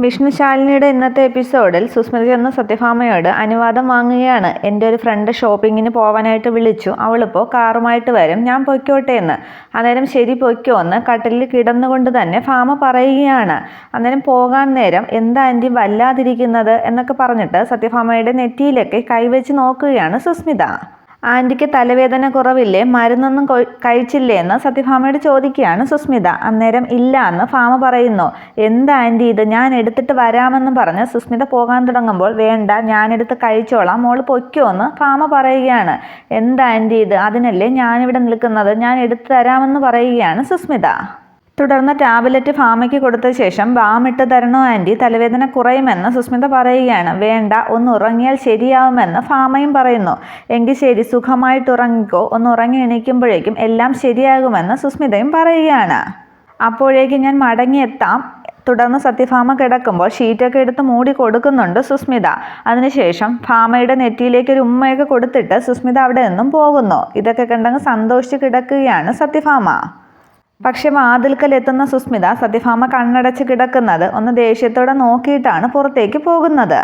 വിഷ്ണുശാലിനിയുടെ ഇന്നത്തെ എപ്പിസോഡിൽ സുസ്മിത എന്ന സത്യഭാമയോട് അനുവാദം വാങ്ങുകയാണ്. എന്റെ ഒരു ഫ്രണ്ട് ഷോപ്പിങ്ങിന് പോകാനായിട്ട് വിളിച്ചു. അവളിപ്പോൾ കാറുമായിട്ട് വരും. ഞാൻ പൊയ്ക്കോട്ടെ എന്ന്. അന്നേരം ശരി പൊയ്ക്കോ എന്ന് കട്ടിലിൽ കിടന്നുകൊണ്ട് തന്നെ ഫാമ പറയുകയാണ്. അന്നേരം പോകാൻ നേരം എന്താ ആന്റി വല്ലാതിരിക്കുന്നത് എന്നൊക്കെ പറഞ്ഞിട്ട് സത്യഭാമയുടെ നെറ്റിയിലൊക്കെ കൈവച്ച് നോക്കുകയാണ് സുസ്മിത. ആന്റിക്ക് തലവേദന കുറവില്ലേ? മരുന്നൊന്നും കഴിച്ചില്ലേ എന്ന് സത്യഭാമയോട് ചോദിക്കുകയാണ് സുസ്മിത. അന്നേരം ഇല്ല എന്ന് ഫാമ പറയുന്നു. എന്താ ആന്റി ഇത്? ഞാൻ എടുത്തിട്ട് വരാമെന്ന് പറഞ്ഞ് സുസ്മിത പോകാൻ തുടങ്ങുമ്പോൾ വേണ്ട ഞാനെടുത്ത് കഴിച്ചോളാം മോൾ പൊയ്ക്കോ എന്ന് ഫാമ പറയുകയാണ്. എന്താ ആന്റി ഇത്? അതിനല്ലേ ഞാനിവിടെ നിൽക്കുന്നത്. ഞാൻ എടുത്തു തരാമെന്ന് പറയുകയാണ് സുസ്മിത. തുടർന്ന് ടാബ്ലറ്റ് ഫാമയ്ക്ക് കൊടുത്ത ശേഷം ബാമിട്ട് തരണോ ആന്റി തലവേദന കുറയുമെന്ന് സുസ്മിത പറയുകയാണ്. വേണ്ട ഒന്ന് ഉറങ്ങിയാൽ ശരിയാവുമെന്ന് ഫാമയും പറയുന്നു. എങ്കിൽ ശരി സുഖമായിട്ട് ഉറങ്ങിക്കോ. ഒന്ന് ഉറങ്ങി എണീക്കുമ്പോഴേക്കും എല്ലാം ശരിയാകുമെന്ന് സുസ്മിതയും പറയുകയാണ്. അപ്പോഴേക്കും ഞാൻ മടങ്ങിയെത്താം. തുടർന്ന് സത്യഫാമ കിടക്കുമ്പോൾ ഷീറ്റൊക്കെ എടുത്ത് മൂടി കൊടുക്കുന്നുണ്ട് സുസ്മിത. അതിനുശേഷം ഫാമയുടെ നെറ്റിയിലേക്ക് ഒരു ഉമ്മയൊക്കെ കൊടുത്തിട്ട് സുസ്മിത അവിടെ നിന്നും പോകുന്നു. ഇതൊക്കെ കണ്ടങ്ങ് സന്തോഷിച്ച് കിടക്കുകയാണ് സത്യഭാമ പക്ഷെ വാതിൽക്കൽ എത്തുന്ന സുസ്മിത സത്യഭാമ കണ്ണടച്ച് കിടക്കുന്നത് ഒന്ന് ദേഷ്യത്തോടെ നോക്കിയിട്ടാണ് പുറത്തേക്ക് പോകുന്നത്.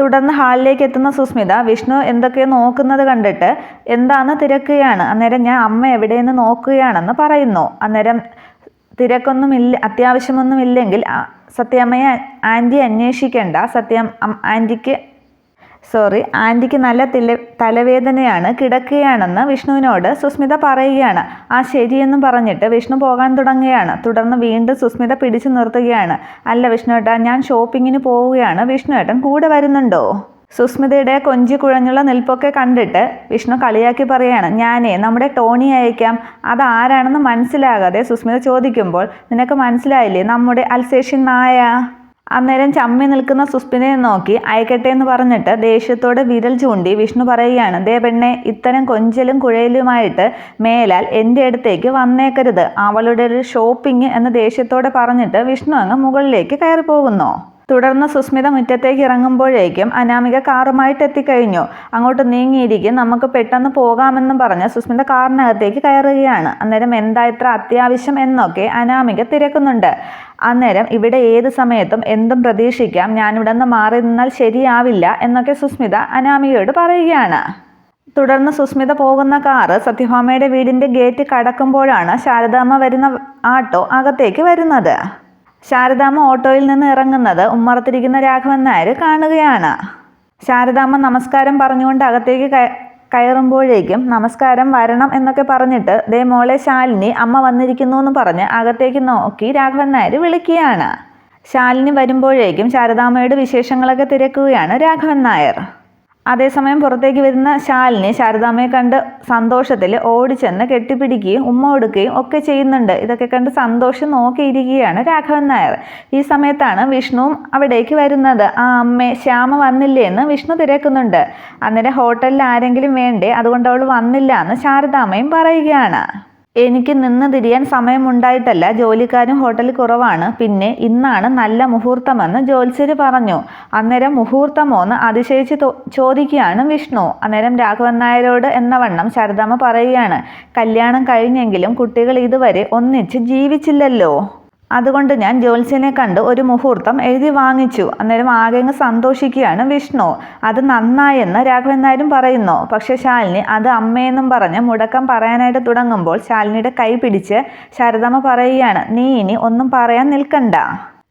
തുടർന്ന് ഹാളിലേക്ക് എത്തുന്ന സുസ്മിത വിഷ്ണു എന്തൊക്കെയോ നോക്കുന്നത് കണ്ടിട്ട് എന്താണെന്ന് തിരക്കുകയാണ്. അന്നേരം ഞാൻ അമ്മ എവിടെയെന്ന് നോക്കുകയാണെന്ന് പറയുന്നു. അന്നേരം തിരക്കൊന്നുമില്ല അത്യാവശ്യമൊന്നുമില്ലെങ്കിൽ സത്യമ്മയെ ആന്റി അന്വേഷിക്കേണ്ട. സത്യം ആന്റിക്ക് സോറി ആന്റിക്ക് നല്ല തില തലവേദനയാണ് കിടക്കുകയാണെന്ന് വിഷ്ണുവിനോട് സുസ്മിത പറയുകയാണ്. ആ ശരിയെന്നും പറഞ്ഞിട്ട് വിഷ്ണു പോകാൻ തുടങ്ങുകയാണ്. തുടർന്ന് വീണ്ടും സുസ്മിത പിടിച്ചു നിർത്തുകയാണ്. അല്ല വിഷ്ണുവേട്ടാ ഞാൻ ഷോപ്പിങ്ങിന് പോവുകയാണ്. വിഷ്ണുവേട്ടൻ കൂടെ വരുന്നുണ്ടോ? സുസ്മിതയുടെ കൊഞ്ചി കുഴഞ്ഞുള്ള നിൽപ്പൊക്കെ കണ്ടിട്ട് വിഷ്ണു കളിയാക്കി പറയാണ് ഞാനേ നമ്മുടെ ടോണി അയക്കാം. അതാരാണെന്ന് മനസ്സിലാകാതെ സുസ്മിത ചോദിക്കുമ്പോൾ നിനക്ക് മനസ്സിലായില്ലേ നമ്മുടെ അൽസേഷ്യൻ നായ? അന്നേരം ചമ്മി നിൽക്കുന്ന സുസ്പിനെ നോക്കി അയക്കട്ടെ എന്ന് പറഞ്ഞിട്ട് ദേഷ്യത്തോടെ വിരൽ ചൂണ്ടി വിഷ്ണു പറയുകയാണ് ദേ പെണ്ണെ ഇത്തരം കൊഞ്ചലും കുഴയലുമായിട്ട് മേലാൽ എന്റെ അടുത്തേക്ക് വന്നേക്കരുത്. അവളുടെ ഒരു ഷോപ്പിംഗ് എന്ന് ദേഷ്യത്തോടെ പറഞ്ഞിട്ട് വിഷ്ണു അങ്ങ് മുകളിലേക്ക് കയറി പോകുന്നു തുടർന്ന് സുസ്മിത മുറ്റത്തേക്ക് ഇറങ്ങുമ്പോഴേക്കും അനാമിക കാറുമായിട്ട് എത്തിക്കഴിഞ്ഞു അങ്ങോട്ട് നീങ്ങിയിരിക്കും നമുക്ക് പെട്ടെന്ന് പോകാമെന്നും പറഞ്ഞ് സുസ്മിത കാറിനകത്തേക്ക് കയറുകയാണ്. അന്നേരം എന്താ ഇത്ര അത്യാവശ്യം എന്നൊക്കെ അനാമിക തിരക്കുന്നുണ്ട്. അന്നേരം ഇവിടെ ഏത് സമയത്തും എന്തും പ്രതീക്ഷിക്കാം ഞാനിവിടെ നിന്ന് മാറി നിന്നാൽ ശരിയാവില്ല എന്നൊക്കെ സുസ്മിത അനാമികയോട് പറയുകയാണ്. തുടർന്ന് സുസ്മിത പോകുന്ന കാറ് സത്യഭാമയുടെ വീടിന്റെ ഗേറ്റ് കടക്കുമ്പോഴാണ് ശാരദാമ്മ വരുന്ന ആട്ടോ അകത്തേക്ക് വരുന്നത്. ശാരദാമ്മ ഓട്ടോയിൽ നിന്ന് ഇറങ്ങുന്നത് ഉമ്മറത്തിരിക്കുന്ന രാഘവൻ നായർ കാണുകയാണ്. ശാരദാമ്മ നമസ്കാരം പറഞ്ഞുകൊണ്ട് അകത്തേക്ക് കയറുമ്പോഴേക്കും നമസ്കാരം വരണം എന്നൊക്കെ പറഞ്ഞിട്ട് ദേ മോളെ ശാലിനി അമ്മ വന്നിരിക്കുന്നു എന്ന് പറഞ്ഞ് അകത്തേക്ക് നോക്കി രാഘവൻ നായർ വിളിക്കുകയാണ്. ശാലിനി വരുമ്പോഴേക്കും ശാരദാമ്മയുടെ വിശേഷങ്ങളൊക്കെ തിരക്കുകയാണ് രാഘവൻ നായർ. അതേസമയം പുറത്തേക്ക് വരുന്ന ശാലിനി ശാരദാമ്മയെ കണ്ട് സന്തോഷത്തിൽ ഓടിച്ചെന്ന് കെട്ടിപ്പിടിക്കുകയും ഉമ്മ കൊടുക്കുകയും ഒക്കെ ചെയ്യുന്നുണ്ട്. ഇതൊക്കെ കണ്ട് സന്തോഷം നോക്കിയിരിക്കുകയാണ് രാഘവൻ നായർ. ഈ സമയത്താണ് വിഷ്ണുവും അവിടേക്ക് വരുന്നത്. ആ അമ്മേ ശ്യാമ വന്നില്ലേ എന്ന് വിഷ്ണു തിരക്കുന്നുണ്ട്. അന്നേരം ഹോട്ടലിൽ ആരെങ്കിലും വേണ്ടേ? അതുകൊണ്ട് അവൾ വന്നില്ല എന്ന് ശാരദാമ്മയും പറയുകയാണ്. എനിക്ക് നിന്ന് തിരിയാൻ സമയമുണ്ടായിട്ടല്ല. ജോലിക്കാരും ഹോട്ടലിൽ കുറവാണ്. പിന്നെ ഇന്നാണ് നല്ല മുഹൂർത്തമെന്ന് ജോത്സ്യർ പറഞ്ഞു. അന്നേരം മുഹൂർത്തമോന്ന് അതിശയിച്ച് ചോദിക്കുകയാണ് വിഷ്ണു. അന്നേരം രാഘവൻ നായരോട് എന്ന വണ്ണം ശാരദാമ്മ പറയുകയാണ്. കല്യാണം കഴിഞ്ഞെങ്കിലും കുട്ടികൾ ഇതുവരെ ഒന്നിച്ച് ജീവിച്ചില്ലല്ലോ. അതുകൊണ്ട് ഞാൻ ജ്യോത്സ്യനെ കണ്ട് ഒരു മുഹൂർത്തം എഴുതി വാങ്ങിച്ചു. അന്നേരം ആകെ അങ്ങ് സന്തോഷിക്കുകയാണ് വിഷ്ണു. അത് നന്നായെന്ന് രാഘവൻ നായരും പറയുന്നു. പക്ഷേ ശാലിനി അത് അമ്മയെന്നും പറഞ്ഞ് മുടക്കം പറയാനായിട്ട് തുടങ്ങുമ്പോൾ ശാലിനിയുടെ കൈ പിടിച്ച് ശാരദാമ്മ പറയുകയാണ് നീ ഇനി ഒന്നും പറയാൻ നിൽക്കണ്ട.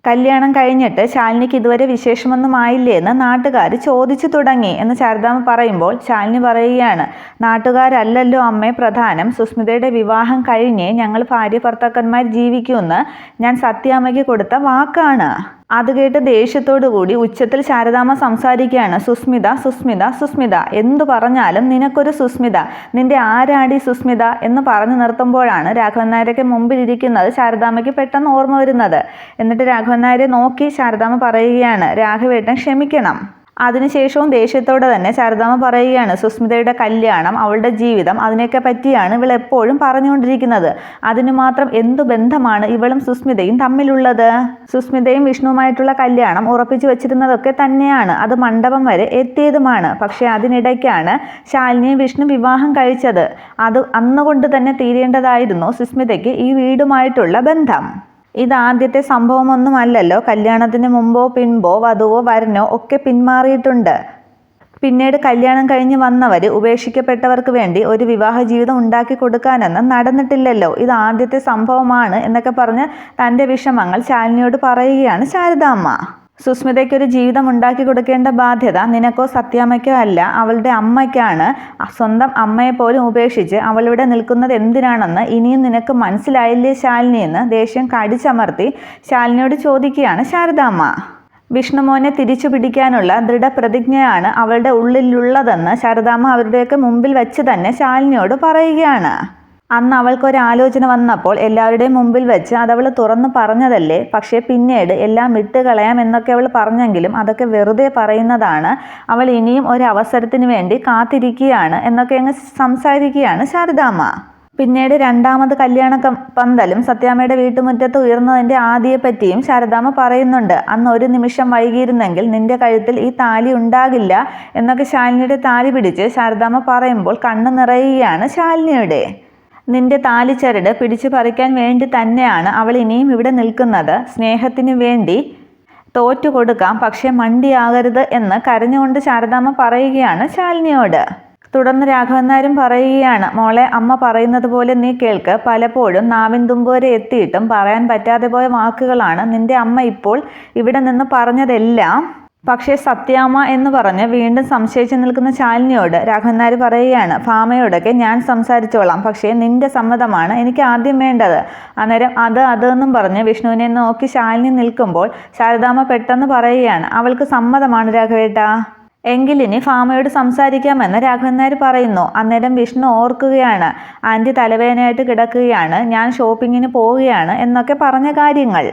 കല്യാണം കഴിഞ്ഞിട്ട് ശാലിനിക്ക് ഇതുവരെ വിശേഷമൊന്നും ആയില്ലേ എന്ന് നാട്ടുകാർ ചോദിച്ചു തുടങ്ങി എന്ന് ശാരദാമ്മ പറയുമ്പോൾ ശാലിനി പറയുകയാണ് നാട്ടുകാരല്ലല്ലോ അമ്മേ പ്രധാനം. സുസ്മിതയുടെ വിവാഹം കഴിഞ്ഞേ ഞങ്ങൾ ഭാര്യ ഭർത്താക്കന്മാർ ജീവിക്കുമെന്ന് ഞാൻ സത്യാമ്മയ്ക്ക് കൊടുത്ത വാക്കാണ്. അത് കേട്ട് ദേഷ്യത്തോടു കൂടി ഉച്ചത്തിൽ ശാരദാമ്മ സംസാരിക്കുകയാണ്. സുസ്മിത സുസ്മിത സുസ്മിത എന്തു പറഞ്ഞാലും നിനക്കൊരു സുസ്മിത. നിന്റെ ആരാടി സുസ്മിത? എന്ന് പറഞ്ഞു നിർത്തുമ്പോഴാണ് രാഘവൻ നായരൊക്കെ മുമ്പിലിരിക്കുന്നത് ശാരദാമ്മയ്ക്ക് പെട്ടെന്ന് ഓർമ്മ വരുന്നത്. എന്നിട്ട് രാഘവൻ നായരെ നോക്കി ശാരദാമ്മ പറയുകയാണ് രാഘവേട്ടൻ ക്ഷമിക്കണം. അതിനുശേഷവും ദേഷ്യത്തോടെ തന്നെ ശാരദാമ്മ പറയുകയാണ് സുസ്മിതയുടെ കല്യാണം അവളുടെ ജീവിതം അതിനെയൊക്കെ പറ്റിയാണ് ഇവൾ എപ്പോഴും പറഞ്ഞുകൊണ്ടിരിക്കുന്നത്. അതിനു മാത്രം എന്തു ബന്ധമാണ് ഇവളും സുസ്മിതയും തമ്മിലുള്ളത്? സുസ്മിതയും വിഷ്ണുവുമായിട്ടുള്ള കല്യാണം ഉറപ്പിച്ചു വെച്ചിരുന്നതൊക്കെ തന്നെയാണ്. അത് മണ്ഡപം വരെ എത്തിയതുമാണ്. പക്ഷേ അതിനിടയ്ക്കാണ് ശാലിനിയും വിഷ്ണു വിവാഹം കഴിച്ചത്. അത് അന്നുകൊണ്ട് തന്നെ തീരേണ്ടതായിരുന്നു സുസ്മിതയ്ക്ക് ഈ വീടുമായിട്ടുള്ള ബന്ധം. ഇത് ആദ്യത്തെ സംഭവമൊന്നുമല്ലല്ലോ. കല്യാണത്തിന് മുമ്പോ പിൻപോ വധുവോ വരനോ ഒക്കെ പിന്മാറിയിട്ടുണ്ട്. പിന്നീട് കല്യാണം കഴിഞ്ഞ് വന്നവർ ഉപേക്ഷിക്കപ്പെട്ടവർക്ക് വേണ്ടി ഒരു വിവാഹ ജീവിതം ഉണ്ടാക്കി കൊടുക്കാനൊന്നും നടന്നിട്ടില്ലല്ലോ. ഇത് ആദ്യത്തെ സംഭവമാണ് എന്നൊക്കെ പറഞ്ഞ് തന്റെ വിഷമങ്ങൾ ശാലിനിയോട് പറയുകയാണ് ശാരദാമ്മ. സുസ്മിതയ്ക്കൊരു ജീവിതം ഉണ്ടാക്കി കൊടുക്കേണ്ട ബാധ്യത നിനക്കോ സത്യാമ്മയ്ക്കോ അല്ല. അവളുടെ അമ്മയ്ക്കാണ്. സ്വന്തം അമ്മയെ പോലും ഉപേക്ഷിച്ച് അവളിവിടെ നിൽക്കുന്നത് എന്തിനാണെന്ന് ഇനിയും നിനക്ക് മനസ്സിലായില്ലേ ശാലിനി എന്ന് ദേഷ്യം കടിച്ചമർത്തി ശാലിനിയോട് ചോദിക്കുകയാണ് ശാരദാമ്മ. വിഷ്ണുമോനെ തിരിച്ചു പിടിക്കാനുള്ള ദൃഢപ്രതിജ്ഞയാണ് അവളുടെ ഉള്ളിലുള്ളതെന്ന് ശാരദാമ്മ അവരുടെയൊക്കെ മുമ്പിൽ വെച്ച് തന്നെ ശാലിനിയോട് പറയുകയാണ്. അന്ന് അവൾക്കൊരു ആലോചന വന്നപ്പോൾ എല്ലാവരുടെയും മുമ്പിൽ വെച്ച് അവൾ തുറന്നു പറഞ്ഞതല്ലേ? പക്ഷേ പിന്നീട് എല്ലാം വിട്ടുകളയാം എന്നൊക്കെ അവൾ പറഞ്ഞെങ്കിലും അതൊക്കെ വെറുതെ പറയുന്നതാണ്. അവൾ ഇനിയും ഒരു അവസരത്തിന് വേണ്ടി കാത്തിരിക്കുകയാണ് എന്നൊക്കെ അങ്ങ് സംസാരിക്കുകയാണ് ശാരദാമ്മ. പിന്നീട് രണ്ടാമത് കല്യാണ പന്തലും സത്യാമ്മയുടെ വീട്ടുമുറ്റത്ത് ഉയർന്നതിന്റെ ആദിയെപ്പറ്റിയും ശാരദാമ്മ പറയുന്നുണ്ട്. അന്ന് ഒരു നിമിഷം വൈകിയിരുന്നെങ്കിൽ നിന്റെ കഴുത്തിൽ ഈ താലി ഉണ്ടാകില്ല എന്നൊക്കെ ശാലിനിയുടെ താലി പിടിച്ച് ശാരദാമ്മ പറയുമ്പോൾ കണ്ണു നിറയുകയാണ് ശാലിനിയുടെ. നിന്റെ താലിച്ചരട് പിടിച്ചു പറിക്കാൻ വേണ്ടി തന്നെയാണ് അവൾ ഇനിയും ഇവിടെ നിൽക്കുന്നത്. സ്നേഹത്തിന് വേണ്ടി തോറ്റു കൊടുക്കാം പക്ഷേ മണ്ടിയാകരുത് എന്ന് കരഞ്ഞുകൊണ്ട് ശാരദാമ്മ പറയുകയാണ് ശാലിനിയോട്. തുടർന്ന് രാഘവൻ നായരും പറയുകയാണ് മോളെ അമ്മ പറയുന്നത് പോലെ നീ കേൾക്ക്. പലപ്പോഴും നാവിൻ തുമ്പോരെ എത്തിയിട്ടും പറയാൻ പറ്റാതെ പോയ വാക്കുകളാണ് നിന്റെ അമ്മ ഇപ്പോൾ ഇവിടെ നിന്ന് പറഞ്ഞതെല്ലാം പക്ഷേ സത്യാമ്മ എന്ന് പറഞ്ഞ് വീണ്ടും സംശയിച്ചു നിൽക്കുന്ന ശാലിനിയോട് രാഘവൻ നായർ പറയുകയാണ് ഭാമയോടൊക്കെ ഞാൻ സംസാരിച്ചോളാം പക്ഷേ നിന്റെ സമ്മതമാണ് എനിക്ക് ആദ്യം വേണ്ടത് അന്നേരം അത് അത് എന്നും പറഞ്ഞ് വിഷ്ണുവിനെ നോക്കി ശാലിനി നിൽക്കുമ്പോൾ ശാരദാമ്മ പെട്ടെന്ന് പറയുകയാണ് അവൾക്ക് സമ്മതമാണ് രാഘവേട്ട. എങ്കിലിനി ഫാമയോട് സംസാരിക്കാമെന്ന് രാഘവൻ നായർ പറയുന്നു അന്നേരം വിഷ്ണു ഓർക്കുകയാണ് ആന്റി തലവേദനയായിട്ട് കിടക്കുകയാണ് ഞാൻ ഷോപ്പിങ്ങിന് പോവുകയാണ് എന്നൊക്കെ പറഞ്ഞ കാര്യങ്ങൾ.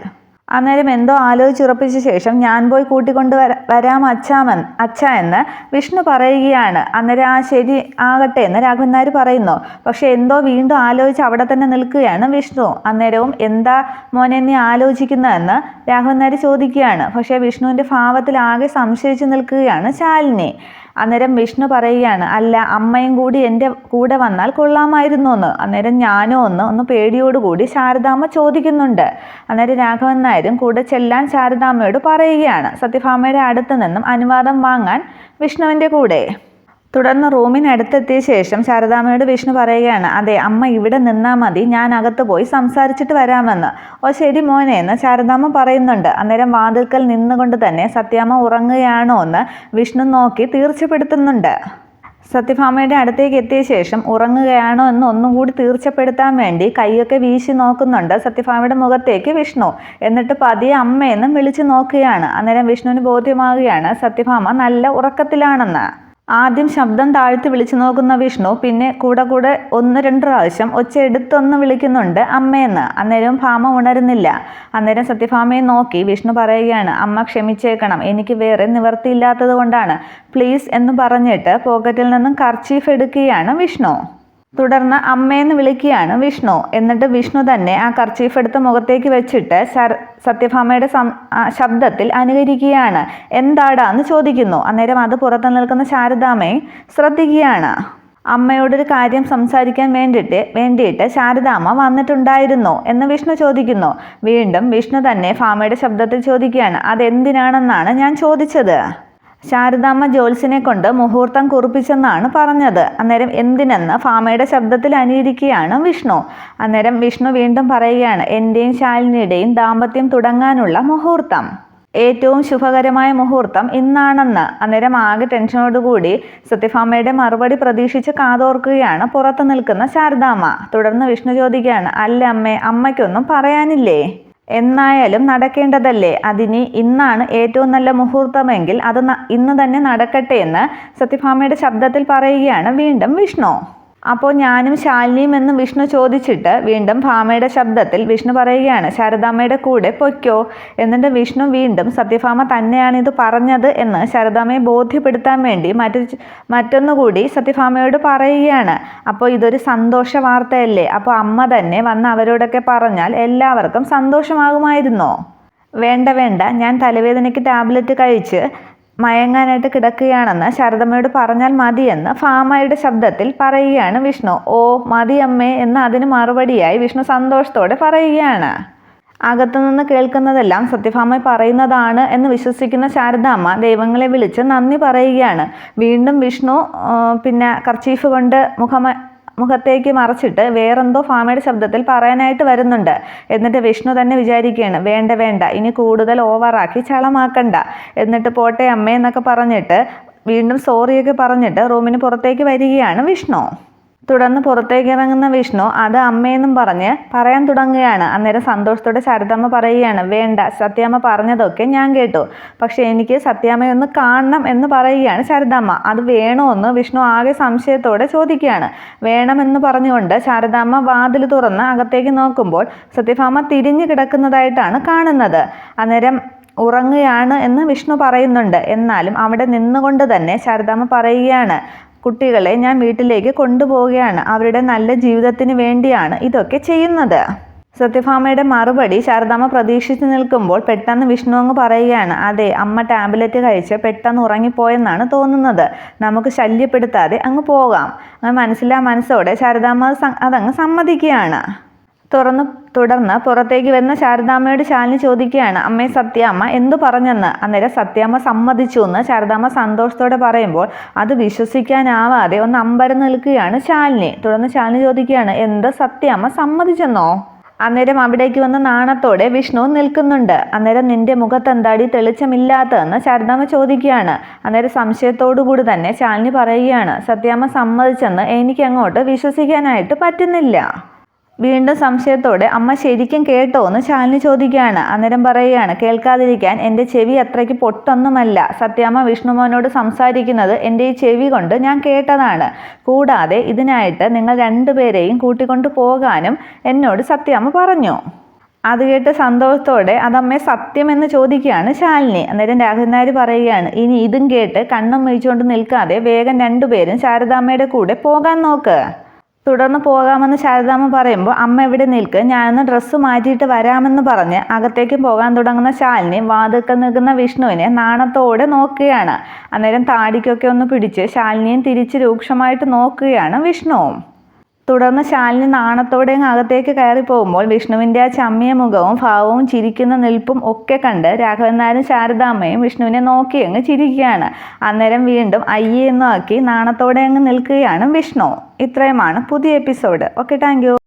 അന്നേരം എന്തോ ആലോചിച്ചുറപ്പിച്ച ശേഷം ഞാൻ പോയി കൂട്ടിക്കൊണ്ട് വര അച്ചാമൻ അച്ഛ എന്ന് വിഷ്ണു പറയുകയാണ്. അന്നേരം ആ ശരി ആകട്ടെ എന്ന് രാഘവൻ നായർ പറയുന്നു. പക്ഷെ എന്തോ വീണ്ടും ആലോചിച്ച് അവിടെ തന്നെ നിൽക്കുകയാണ് വിഷ്ണു. അന്നേരവും എന്താ മോനെ നീ ആലോചിക്കുന്നതെന്ന് രാഘവൻ നായർ ചോദിക്കുകയാണ്. പക്ഷേ വിഷ്ണുവിന്റെ ഭാവത്തിൽ ആകെ സംശയിച്ച് നിൽക്കുകയാണ് ശാലിനി. അന്നേരം വിഷ്ണു പറയുകയാണ് അല്ല അമ്മയും കൂടി എന്റെ കൂടെ വന്നാൽ കൊള്ളാമായിരുന്നു എന്ന് അന്നേരം ഞാനോ ഒന്ന് ഒന്ന് പേടിയോടുകൂടി ശാരദാമ്മ ചോദിക്കുന്നുണ്ട്. അന്നേരം രാഘവൻ നായരും കൂടെ ചെല്ലാൻ ശാരദാമ്മയോട് പറയുകയാണ് സത്യഭാമയുടെ അടുത്ത് നിന്നും അനുവാദം വാങ്ങാൻ വിഷ്ണുവിന്റെ കൂടെ. തുടർന്ന് റൂമിനടുത്തെത്തിയ ശേഷം ശാരദാമ്മയോട് വിഷ്ണു പറയുകയാണ് അതെ അമ്മ ഇവിടെ നിന്നാൽ മതി ഞാൻ അകത്ത് പോയി സംസാരിച്ചിട്ട് വരാമെന്ന്. ഓ ശരി മോനെ എന്ന് ശാരദാമ്മ പറയുന്നുണ്ട്. അന്നേരം വാതിൽക്കൽ നിന്നുകൊണ്ട് തന്നെ സത്യാമ്മ ഉറങ്ങുകയാണോ എന്ന് വിഷ്ണു നോക്കി തീർച്ചപ്പെടുത്തുന്നുണ്ട്. സത്യഭാമയുടെ അടുത്തേക്ക് എത്തിയ ശേഷം ഉറങ്ങുകയാണോ എന്ന് ഒന്നും കൂടി തീർച്ചപ്പെടുത്താൻ വേണ്ടി കൈയൊക്കെ വീശി നോക്കുന്നുണ്ട് സത്യഭാമയുടെ മുഖത്തേക്ക് വിഷ്ണു. എന്നിട്ട് പതിയെ അമ്മയെന്നും വിളിച്ചു നോക്കുകയാണ്. അന്നേരം വിഷ്ണുവിന് ബോധ്യമാകുകയാണ് സത്യഭാമ നല്ല ഉറക്കത്തിലാണെന്ന്. ആദ്യം ശബ്ദം താഴ്ത്തി വിളിച്ചു നോക്കുന്ന വിഷ്ണു പിന്നെ കൂടെ കൂടെ ഒന്ന് രണ്ട് പ്രാവശ്യം ഒച്ച എടുത്തൊന്ന് വിളിക്കുന്നുണ്ട് അമ്മയെന്ന്. അന്നേരം ഭാമ ഉണരുന്നില്ല. അന്നേരം സത്യഭാമയെ നോക്കി വിഷ്ണു പറയുകയാണ് അമ്മ ക്ഷമിച്ചേക്കണം എനിക്ക് വേറെ നിവർത്തിയില്ലാത്തത് കൊണ്ടാണ്. പ്ലീസ് എന്ന് പറഞ്ഞിട്ട് പോക്കറ്റിൽ നിന്നും കർച്ചീഫ് എടുക്കുകയാണ് വിഷ്ണു. തുടർന്ന് അമ്മയെന്ന് വിളിക്കുകയാണ് വിഷ്ണു. എന്നിട്ട് വിഷ്ണു തന്നെ ആ കർച്ചീഫ് എടുത്ത് മുഖത്തേക്ക് വെച്ചിട്ട് സത്യഭാമയുടെ ശബ്ദത്തിൽ അനുകരിക്കുകയാണ്. എന്താടാന്ന് ചോദിക്കുന്നു. അന്നേരം അത് പുറത്ത് നിൽക്കുന്ന ശാരദാമ്മയെ ശ്രദ്ധിക്കുകയാണ്. അമ്മയോടൊരു കാര്യം സംസാരിക്കാൻ വേണ്ടിയിട്ട് വേണ്ടിയിട്ട് ശാരദാമ്മ വന്നിട്ടുണ്ടായിരുന്നോ എന്ന് വിഷ്ണു ചോദിക്കുന്നു. വീണ്ടും വിഷ്ണു തന്നെ ഭാമയുടെ ശബ്ദത്തിൽ ചോദിക്കുകയാണ്. അതെന്തിനാണെന്നാണ് ഞാൻ ചോദിച്ചത്? ശാരദാമ്മ ജോൽസിനെ കൊണ്ട് മുഹൂർത്തം കുറിപ്പിച്ചെന്നാണ് പറഞ്ഞത്. അന്നേരം എന്തിനെന്ന് ഫാമയുടെ ശബ്ദത്തിൽ അനുകരിക്കുകയാണ് വിഷ്ണു. അന്നേരം വിഷ്ണു വീണ്ടും പറയുകയാണ് എന്റെയും ശാലിനിയുടെയും ദാമ്പത്യം തുടങ്ങാനുള്ള മുഹൂർത്തം. ഏറ്റവും ശുഭകരമായ മുഹൂർത്തം ഇന്നാണെന്ന്. അന്നേരം ആകെ ടെൻഷനോടുകൂടി സത്യഭാമയുടെ മറുപടി പ്രതീക്ഷിച്ച് കാതോർക്കുകയാണ് പുറത്തു നിൽക്കുന്ന ശാരദാമ്മ. തുടർന്ന് വിഷ്ണു ചോദിക്കുകയാണ് അല്ല അമ്മേ അമ്മയ്ക്കൊന്നും പറയാനില്ലേ? എന്നായാലും നടക്കേണ്ടതല്ലേ? അതിനി ഇന്നാണ് ഏറ്റവും നല്ല മുഹൂർത്തമെങ്കിൽ അത് ഇന്ന് തന്നെ നടക്കട്ടെ എന്ന് സത്യഭാമയുടെ ശബ്ദത്തിൽ പറയുകയാണ് വീണ്ടും വിഷ്ണു. അപ്പോൾ ഞാനും ശാലിനിയും എന്നും വിഷ്ണു ചോദിച്ചിട്ട് വീണ്ടും ഭാമയുടെ ശബ്ദത്തിൽ വിഷ്ണു പറയുകയാണ് ശാരദാമ്മയുടെ കൂടെ പൊയ്ക്കോ എന്നിട്ട് വിഷ്ണു വീണ്ടും സത്യഭാമ തന്നെയാണ് ഇത് പറഞ്ഞത് എന്ന് ശാരദാമ്മയെ ബോധ്യപ്പെടുത്താൻ വേണ്ടി മറ്റു മറ്റൊന്നുകൂടി സത്യഭാമയോട് പറയുകയാണ്. അപ്പോൾ ഇതൊരു സന്തോഷ വാർത്തയല്ലേ? അപ്പോൾ അമ്മ തന്നെ വന്ന് അവരോടൊക്കെ പറഞ്ഞാൽ എല്ലാവർക്കും സന്തോഷമാകുമായിരുന്നോ? വേണ്ട വേണ്ട. ഞാൻ തലവേദനയ്ക്ക് ടാബ്ലറ്റ് കഴിച്ച് മയങ്ങാനായിട്ട് കിടക്കുകയാണെന്ന് ശാരദമ്മയോട് പറഞ്ഞാൽ മതിയെന്ന് ഫാമയുടെ ശബ്ദത്തിൽ പറയുകയാണ് വിഷ്ണു. ഓ മതി അമ്മേ എന്ന് അതിന് മറുപടിയായി വിഷ്ണു സന്തോഷത്തോടെ പറയുകയാണ്. അകത്തുനിന്ന് കേൾക്കുന്നതെല്ലാം സത്യഭാമ പറയുന്നതാണ് എന്ന് വിശ്വസിക്കുന്ന ശാരദാമ്മ ദൈവങ്ങളെ വിളിച്ച് നന്ദി പറയുകയാണ്. വീണ്ടും വിഷ്ണു പിന്നെ കർച്ചീഫ് കൊണ്ട് മുഖമ മുഖത്തേക്ക് മറച്ചിട്ട് വേറെന്തോ ഫാമയുടെ ശബ്ദത്തിൽ പറയാനായിട്ട് വരുന്നുണ്ട്. എന്നിട്ട് വിഷ്ണു തന്നെ വിചാരിക്കുകയാണ് വേണ്ട വേണ്ട ഇനി കൂടുതൽ ഓവറാക്കി ചളമാക്കണ്ട. എന്നിട്ട് പോട്ടെ അമ്മേ എന്നൊക്കെ പറഞ്ഞിട്ട് വീണ്ടും സോറിയൊക്കെ പറഞ്ഞിട്ട് റൂമിന് പുറത്തേക്ക് വരികയാണ് വിഷ്ണു. തുടർന്ന് പുറത്തേക്ക് ഇറങ്ങുന്ന വിഷ്ണു അത് അമ്മയെന്നും പറഞ്ഞ് പറയാൻ തുടങ്ങുകയാണ്. അന്നേരം സന്തോഷത്തോടെ ശരതമ്മ പറയുകയാണ് വേണ്ട സത്യാമ്മ പറഞ്ഞതൊക്കെ ഞാൻ കേട്ടു. പക്ഷെ എനിക്ക് സത്യാമ്മയൊന്ന് കാണണം എന്ന് പറയുകയാണ് ശരതമ്മ. അത് വേണമെന്ന് വിഷ്ണു ആകെ സംശയത്തോടെ ചോദിക്കുകയാണ്. വേണമെന്ന് പറഞ്ഞുകൊണ്ട് ശാരദാമ്മ വാതിൽ തുറന്ന് അകത്തേക്ക് നോക്കുമ്പോൾ സത്യഭാമ തിരിഞ്ഞു കിടക്കുന്നതായിട്ടാണ് കാണുന്നത്. അന്നേരം ഉറങ്ങുകയാണ് എന്ന് വിഷ്ണു പറയുന്നുണ്ട്. എന്നാലും അവിടെ നിന്നുകൊണ്ട് തന്നെ ശാരദാമ്മ പറയുകയാണ് കുട്ടികളെ ഞാൻ വീട്ടിലേക്ക് കൊണ്ടുപോവുകയാണ്. അവരുടെ നല്ല ജീവിതത്തിന് വേണ്ടിയാണ് ഇതൊക്കെ ചെയ്യുന്നത്. സത്യഭാമയുടെ മറുപടി ശാരദാമ്മ പ്രതീക്ഷിച്ചു നിൽക്കുമ്പോൾ പെട്ടെന്ന് വിഷ്ണു അങ്ങ് പറയുകയാണ് അതെ അമ്മ ടാബ്ലറ്റ് കഴിച്ച് പെട്ടെന്ന് ഉറങ്ങിപ്പോയെന്നാണ് തോന്നുന്നത്. നമുക്ക് ശല്യപ്പെടുത്താതെ അങ്ങ് പോകാം. അങ്ങനെ മനസ്സിലാ മനസ്സോടെ ശാരദാമ്മ അതങ്ങ് സമ്മതിക്കുകയാണ്. തുറന്ന് തുടർന്ന് പുറത്തേക്ക് വരുന്ന ശാരദാമ്മയോട് ശാലിനി ചോദിക്കുകയാണ് അമ്മേ സത്യാമ്മ എന്തു പറഞ്ഞെന്ന്? അന്നേരം സത്യാമ്മ സമ്മതിച്ചു എന്ന് ശാരദാമ്മ സന്തോഷത്തോടെ പറയുമ്പോൾ അത് വിശ്വസിക്കാനാവാതെ ഒന്ന് അമ്പരം നിൽക്കുകയാണ് ശാലിനി. തുടർന്ന് ശാലിനി ചോദിക്കുകയാണ് എന്ത് സത്യാമ്മ സമ്മതിച്ചെന്നോ? അന്നേരം അവിടേക്ക് വന്ന് നാണത്തോടെ വിഷ്ണു നിൽക്കുന്നുണ്ട്. അന്നേരം നിന്റെ മുഖത്തെന്താടി തെളിച്ചമില്ലാത്തതെന്ന് ശാരദാമ്മ ചോദിക്കുകയാണ്. അന്നേരം സംശയത്തോടു കൂടി തന്നെ ശാലിനി പറയുകയാണ് സത്യാമ്മ സമ്മതിച്ചെന്ന് എനിക്ക് അങ്ങോട്ട് വിശ്വസിക്കാനായിട്ട് പറ്റുന്നില്ല. വീണ്ടും സംശയത്തോടെ അമ്മ ശരിക്കും കേട്ടോ? എന്ന് ശാലിനി ചോദിക്കുകയാണ്. അന്നേരം പറയുകയാണ് കേൾക്കാതിരിക്കാൻ എന്റെ ചെവി അത്രയ്ക്ക് പൊട്ടൊന്നുമല്ല. സത്യാമ്മ വിഷ്ണുമോനോട് സംസാരിക്കുന്നത് എന്റെ ഈ ചെവി കൊണ്ട് ഞാൻ കേട്ടതാണ്. കൂടാതെ ഇതിനായിട്ട് നിങ്ങൾ രണ്ടുപേരെയും കൂട്ടിക്കൊണ്ട് പോകാനും എന്നോട് സത്യാമ്മ പറഞ്ഞു. അത് കേട്ട് സന്തോഷത്തോടെ അതമ്മയെ സത്യമെന്ന് ചോദിക്കുകയാണ് ശാലിനി. അന്നേരം രാഘവൻ നായർ പറയുകയാണ് ഇനി ഇതും കേട്ട് കണ്ണും മേയിച്ചുകൊണ്ട് നിൽക്കാതെ വേഗം രണ്ടുപേരും ശാരദാമ്മയുടെ കൂടെ പോകാൻ നോക്ക്. തുടർന്ന് പോകാമെന്ന് ശാരദാമ്മ പറയുമ്പോൾ അമ്മ എവിടെ നിൽക്ക്? ഞാനൊന്ന് ഡ്രസ്സ് മാറ്റിയിട്ട് വരാമെന്ന് പറഞ്ഞ് അകത്തേക്ക് പോകാൻ തുടങ്ങുന്ന ശാലിനി വാതിൽക്കൽ നിൽക്കുന്ന വിഷ്ണുവിനെ നാണത്തോടെ നോക്കുകയാണ്. അന്നേരം താടിക്കൊക്കെ ഒന്ന് പിടിച്ച് ശാലിനിയും തിരിച്ച് രൂക്ഷമായിട്ട് നോക്കുകയാണ് വിഷ്ണുവും തുടർന്ന് ശാലിനി നാണത്തോടെ അങ്ങ് അകത്തേക്ക് കയറി പോകുമ്പോൾ വിഷ്ണുവിന്റെ ആ ചമ്മിയ മുഖവും ഭാവവും ചിരിക്കുന്ന നിൽപ്പും ഒക്കെ കണ്ട് രാഘവൻ നായരും ശാരദാമ്മയും വിഷ്ണുവിനെ നോക്കി അങ്ങ് ചിരിക്കുകയാണ്. അന്നേരം വീണ്ടും അയ്യേ ആക്കി നാണത്തോടെ അങ്ങ് നിൽക്കുകയാണ് വിഷ്ണു. ഇത്രയുമാണ് പുതിയ എപ്പിസോഡ്. Okay thank